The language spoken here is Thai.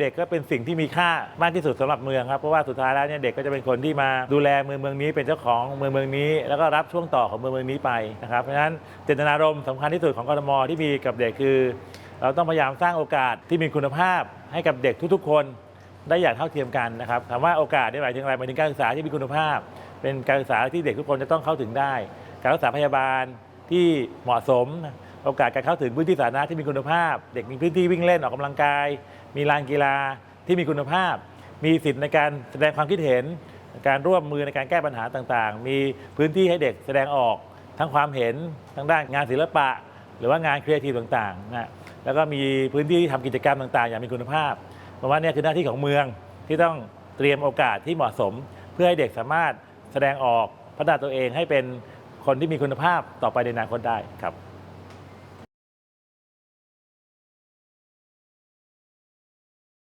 เด็กก็เป็นสิ่งที่มีค่ามากที่สุดสำหรับเมืองครับเพราะว่าสุดท้ายแล้วเนี่ยเด็กก็จะเป็นคนที่มาดูแลเมืองเมืองนี้เป็นเจ้าของเมืองเมืองนี้ แล้วก็รับช่วงต่อของเมืองเมืองนี้ไปนะครับเพราะฉะนั้นเจตนารมณ์สำคัญที่สุดของกรทมที่มีกับเด็กคือ เราต้องพยายามสร้างโอกาสที่มีคุณภาพให้กับเด็กทุกๆ คน ได้อย่างเท่าเทียมกันนะครับถามว่าโอกาสนี่หมายถึงอะไรหมายถึงการศึกษาที่มีคุณภาพ เป็นการศึกษาที่เด็กทุกคนจะต้องเข้าถึงได้ การรักษาพยาบาลที่เหมาะสม โอกาสการเข้าถึงพื้นที่สาธารณะที่มีคุณภาพ เด็กมีพื้นที่วิ่งเล่นออกกำลังกาย มีลานกีฬาที่มีคุณภาพ มีสิทธิ์ในการแสดงความคิดเห็น การร่วมมือในการแก้ปัญหาต่างๆ มีพื้นที่ให้เด็กแสดงออกทั้งความเห็นทั้งด้านงานศิลปะ หรือว่างานครีเอทีฟต่างๆนะแล้วก็มีพื้นที่ที่ทำกิจกรรมต่างๆ อย่างมีคุณภาพเพราะว่านี่คือหน้าที่ของเมืองที่ต้องเตรียมโอกาสที่เหมาะสม เพื่อให้เด็กสามารถแสดงออกพัฒนาตัวเองให้เป็นคนที่มีคุณภาพต่อไปในอนาคตได้ครับ